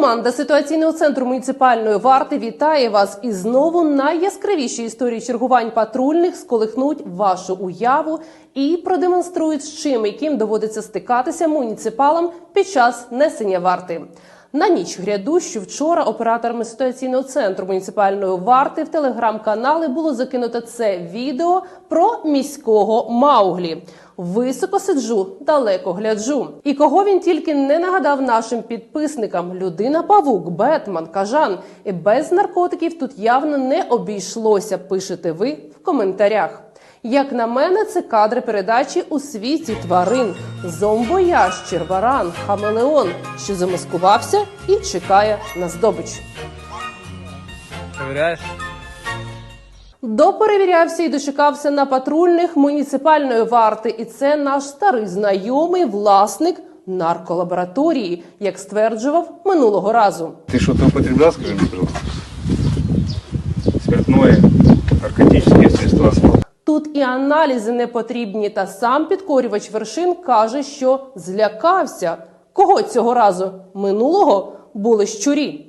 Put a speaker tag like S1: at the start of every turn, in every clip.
S1: Команда ситуаційного центру муніципальної варти вітає вас і знову найяскравіші історії чергувань патрульних сколихнуть вашу уяву і продемонструють, з чим і ким доводиться стикатися муніципалам під час несення варти. На ніч грядущу вчора операторами ситуаційного центру муніципальної варти в телеграм-канали було закинуто це відео про міського Мауглі. Високо сиджу, далеко гляджу. І кого він тільки не нагадав нашим підписникам: людина павук, Бетман, кажан. І без наркотиків тут явно не обійшлося. Пишете ви в коментарях. Як на мене, це кадри передачі у світі тварин: зомбояж, черваран, хамелеон, що замаскувався і чекає на здобич.
S2: Проверяешь?
S1: Доперевірявся і дочекався на патрульних муніципальної варти, і це наш старий знайомий власник нарколабораторії, як стверджував минулого разу.
S3: Ты что-то употреблял, скажи мне, пожалуйста? Спиртное, наркотические средства.
S1: Тут і аналізи не потрібні, та сам підкорювач вершин каже, що злякався. Кого цього разу? Минулого були щурі.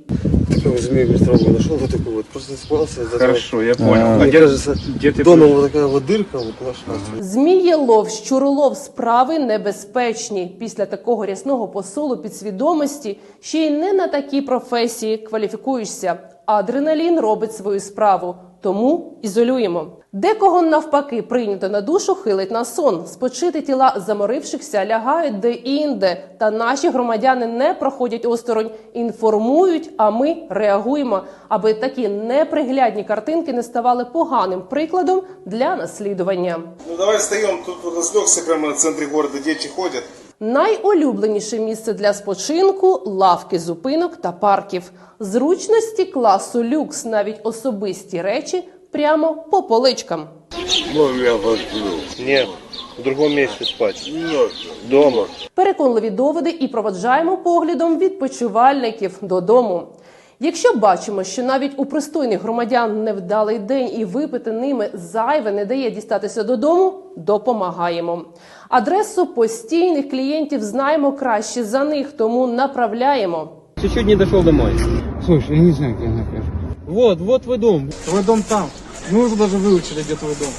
S4: Такого змея быстро нашел вот такой вот, просто испугался. из-за
S3: Хорошо, я понял.
S4: того.
S3: А
S4: Мне
S3: где,
S4: кажется,
S3: где ты
S4: дома
S3: был?
S4: вот такая вот дырка вот нашла.
S1: Змієлов, щуролов справи небезпечні. Після такого рясного посолу підсвідомості ще й не на такій професії кваліфікуєшся. Адреналін робить свою справу, тому ізолюємо. Декого навпаки прийнято на душу хилить на сон. Спочити тіла заморившихся лягають де-інде, та наші громадяни не проходять осторонь, інформують, а ми реагуємо, аби такі неприглядні картинки не ставали поганим прикладом для наслідування.
S5: Ну давай встаем, тут разлегся прямо в центре города, дети ходят.
S1: Найулюбленіше місце для спочинку лавки зупинок та парків. Зручності класу люкс, навіть особисті речі прямо по поличкам.
S4: Ні, в другому місці спать. Дома.
S1: Переконливі доводи і проводжаємо поглядом відпочивальників додому. Якщо бачимо, що навіть у пристойних громадян невдалий день і випити ними зайве не дає дістатися додому, допомагаємо. Адресу постійних клієнтів знаємо краще за них, тому направляємо.
S2: Чуть-чуть не дошел домой.
S6: Слушай, я не знаю, где нахожусь.
S2: Вот, вот твой дом.
S6: Твой дом там. Мы уже даже выучили, где твой дом.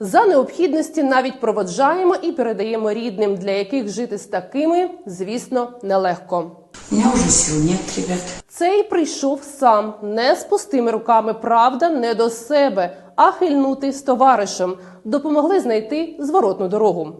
S1: За необхідності навіть проводжаємо і передаємо рідним, для яких жити з такими, звісно, нелегко.
S7: Меня уже сил нет, ребят.
S1: Цей прийшов сам, не з пустими руками, правда, не до себе, а хильнути з товаришем. Допомогли знайти зворотну дорогу.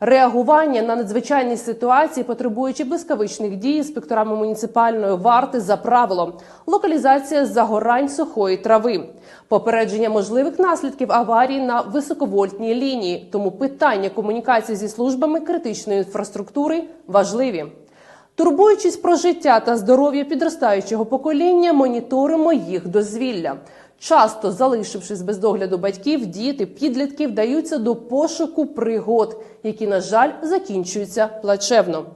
S1: Реагування на надзвичайні ситуації, потребуючи блискавичних дій, інспекторами муніципальної варти за правилом, локалізація загорань сухої трави, попередження можливих наслідків аварії на високовольтній лінії. Тому питання комунікації зі службами критичної інфраструктури важливі. Турбуючись про життя та здоров'я підростаючого покоління, моніторимо їх дозвілля. Часто, залишившись без догляду батьків, діти, підлітки вдаються до пошуку пригод, які, на жаль, закінчуються плачевно.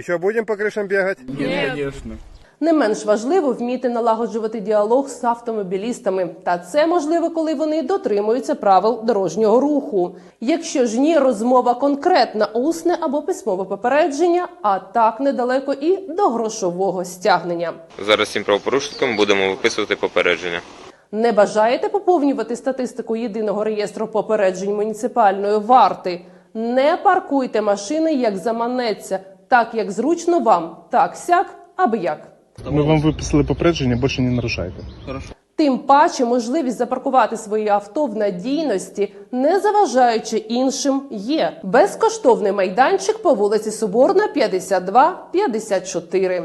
S4: Що будем по крышам бегать?
S1: Не менш важливо вміти налагоджувати діалог з автомобілістами, та це можливо, коли вони дотримуються правил дорожнього руху. Якщо ж ні, розмова конкретна, усне або письмове попередження, а так недалеко і до грошового стягнення.
S8: Зараз всім правопорушникам будемо виписувати попередження.
S1: Не бажаєте поповнювати статистику єдиного реєстру попереджень муніципальної варти? Не паркуйте машини, як заманеться, так як зручно вам, так сяк, аби як.
S9: Ми вам виписали попередження, більше не нарушайте. Хорошо.
S1: Тим паче можливість запаркувати свої авто в надійності, не заважаючи іншим, є безкоштовний майданчик по вулиці Соборна, 52-54.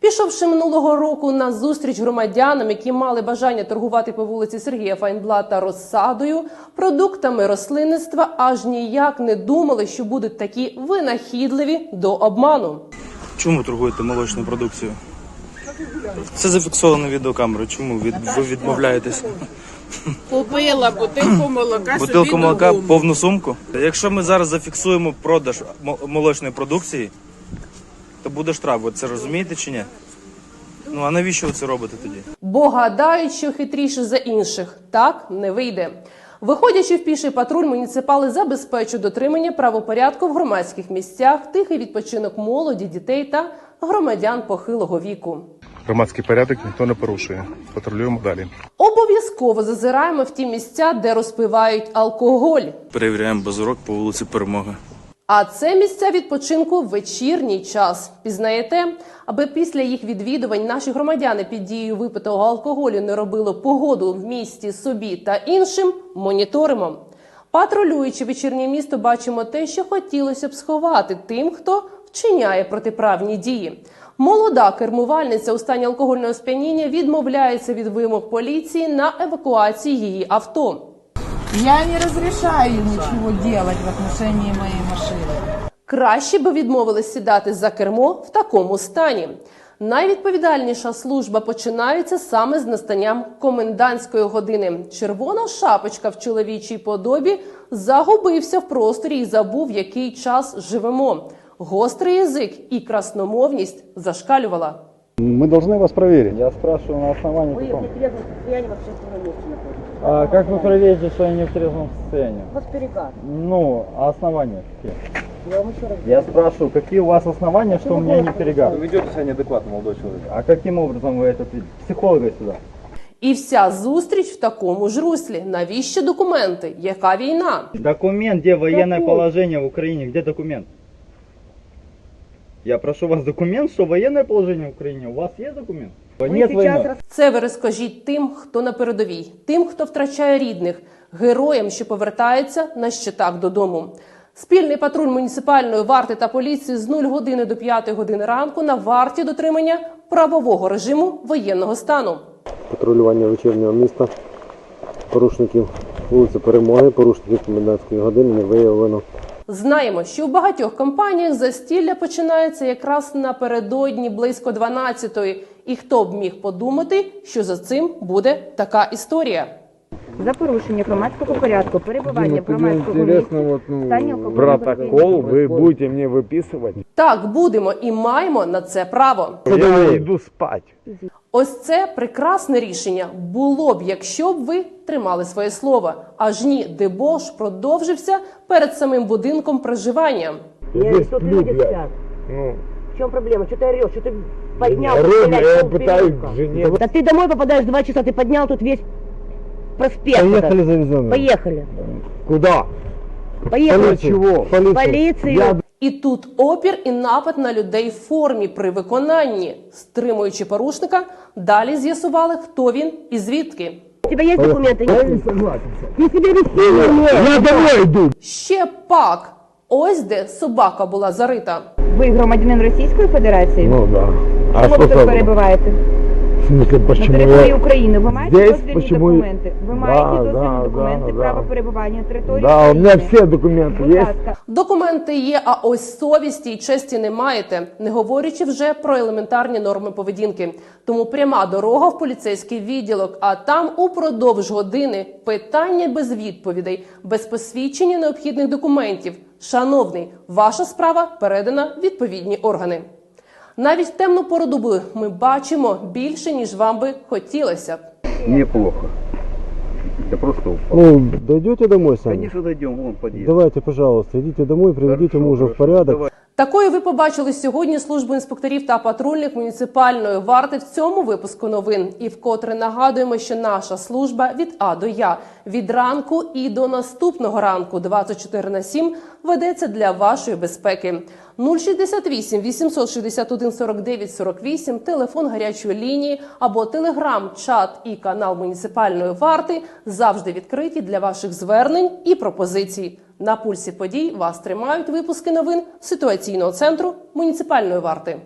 S1: Пішовши минулого року на зустріч громадянам, які мали бажання торгувати по вулиці Сергія Файнблата розсадою, продуктами рослинництва, аж ніяк не думали, що будуть такі винахідливі до обману.
S10: Чому торгуєте молочною продукцією? Це зафіксовано відеокамерою. Чому від, ви відмовляєтесь?
S11: Купила бутилку молока
S10: Бутилку
S11: собі
S10: молока
S11: додому.
S10: повну сумку. Якщо ми зараз зафіксуємо продаж мо- молочної продукції, то буде штраф. Ви це розумієте чи ні? Ну а навіщо ви це робите тоді?
S1: Бо гадають, що хитріше за інших. Так не вийде. Виходячи в піший патруль, муніципали забезпечують дотримання правопорядку в громадських місцях, тихий відпочинок молоді, дітей та громадян похилого віку.
S9: Громадський порядок ніхто не порушує. Патрулюємо далі.
S1: Обов'язково зазираємо в ті місця, де розпивають алкоголь.
S10: Перевіряємо базурок по вулиці Перемоги.
S1: А це місця відпочинку в вечірній час. Пізнаєте, аби після їх відвідувань наші громадяни під дією випитого алкоголю не робили погоду в місті собі та іншим. Моніторимо. Патрулюючи вечірнє місто, бачимо те, що хотілося б сховати тим, хто вчиняє протиправні дії. Молода кермувальниця у стані алкогольного сп'яніння відмовляється від вимог поліції на евакуацію її авто.
S11: Я не разрешаю ничего делать в отношении моей машины.
S1: Краще би відмовились сідати за кермо в такому стані. Найвідповідальніша служба починається саме з настанням комендантської години. Червона шапочка в чоловічій подобі загубився в просторі і забув, який час живемо Гострий язик і красномовність зашкалювала.
S4: Мы должны вас проверить. Я спрашиваю на основании каком. А как вы проверите, что я не в трезвом состоянии? Ну, а основания какие? Я спрашиваю, какие у вас основания, что у меня не перегар? Вы ведете себя неадекватно, молодой человек. А каким образом вы это видите? Психолога сюда.
S1: І вся зустріч в такому ж руслі. Навіщо документи? Яка війна?
S4: Документ, где военное положение в Украине, где документ? Я прошу вас документ, что военное положение в Украине. У вас есть документ? Нет войны.
S1: Це ви розкажіть тим, хто на передовій, тим, хто втрачає рідних, героям, що повертаються на щитах додому. Спільний патруль муніципальної варти та поліції з 0 години до 5 години ранку на варті дотримання правового режиму воєнного стану.
S4: Патрулювання вечірнього міста. Порушників вулиці Перемоги, порушників комендантської години не виявлено.
S1: Знаємо, що у багатьох компаніях застілля починається якраз напередодні близько 12-ї. І хто б міг подумати, що за цим буде така історія
S12: За порушення громадського порядку, перебування в громадському місці,
S4: вот,
S12: стані алкогольного
S4: вы будете мне выписывать?
S1: Так будемо і маємо на це право.
S4: Я иду спать.
S1: Ось це прекрасне рішення було б, якщо б ви тримали своє слово. Аж ні, дебош продовжився перед самим будинком проживання.
S4: Я тут люди спят. Ну,
S12: В чому проблема? Що ти орешь? Що ти
S4: я пытаюсь к жене.
S12: Да ты домой попадаешь в два часа, ты поднял тут весь проспект.
S4: Поехали завезем.
S12: Поехали.
S4: Куда?
S12: Поехали.
S4: чего?
S12: Полицию.
S1: І тут опір і напад на людей в формі при виконанні. Стримуючи порушника, далі з'ясували, хто він і звідки.
S12: У тебя есть документы? Нет?
S4: согласен.
S12: Ты себе объяснил?
S4: Я домой иду.
S1: Ще пак. Ось де собака була зарита.
S12: Ви громадянин Російської Федерації?
S4: Ну да. А
S12: Чому ви
S4: что
S12: тут
S4: там?
S12: перебуваєте?
S4: В смысле,
S12: На
S4: почему
S12: території
S4: я...
S12: України. Ви маєте
S4: Здесь
S12: дозвільні
S4: почему-
S12: документи? Ви
S4: Да,
S12: маєте дозвільні
S4: да,
S12: документи,
S4: да,
S12: право
S4: да.
S12: перебування на території
S4: Да, у меня
S12: України?
S4: все документы
S12: Будь
S4: есть.
S12: ласка.
S1: Документи є, а ось совісті й честі не маєте, не говорячи вже про елементарні норми поведінки. Тому пряма дорога в поліцейський відділок, а там упродовж години питання без відповідей, без посвідчення необхідних документів. Шановний, ваша справа передана відповідні органи. Навіть в темну пору доби ми бачимо більше, ніж вам би хотілося б.
S3: Неплохо. Я просто упал.
S4: Ну, дойдете домой сами?
S3: Конечно, дойдем, вон подъезд.
S4: Давайте, пожалуйста, идите домой, приведите
S3: Хорошо,
S4: мужа в
S3: хорошо,
S4: порядок.
S3: давай.
S1: Такою ви побачили сьогодні службу інспекторів та патрульних муніципальної варти в цьому випуску новин. І вкотре нагадуємо, що наша служба від А до Я від ранку і до наступного ранку, 24 на 7, ведеться для вашої безпеки. 068 861 49 48, телефон гарячої лінії або телеграм, чат і канал муніципальної варти завжди відкриті для ваших звернень і пропозицій. На пульсі подій вас тримають випуски новин ситуаційного центру муніципальної варти.